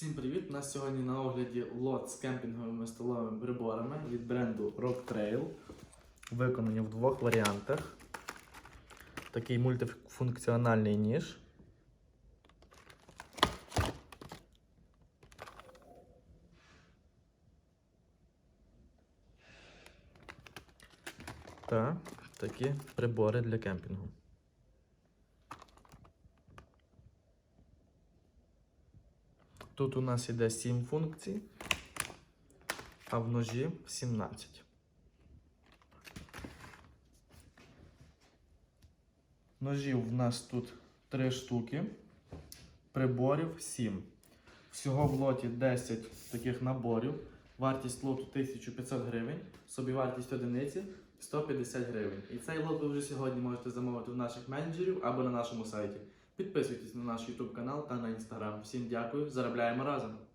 Всім привіт! У нас сьогодні на огляді лот з кемпінговими столовими приборами від бренду Rock Trail. Виконані в двох варіантах. Такий мультифункціональний ніж. Та такі прибори для кемпінгу. Тут у нас іде 7 функцій, а в ножі 17. Ножів в нас тут 3 штуки, приборів 7. Всього в лоті 10 таких наборів. Вартість лоту 1500 гривень, собівартість одиниці 150 гривень. І цей лот ви вже сьогодні можете замовити в наших менеджерів або на нашому сайті. Підписуйтесь на наш YouTube канал та на Instagram. Всім дякую, заробляємо разом!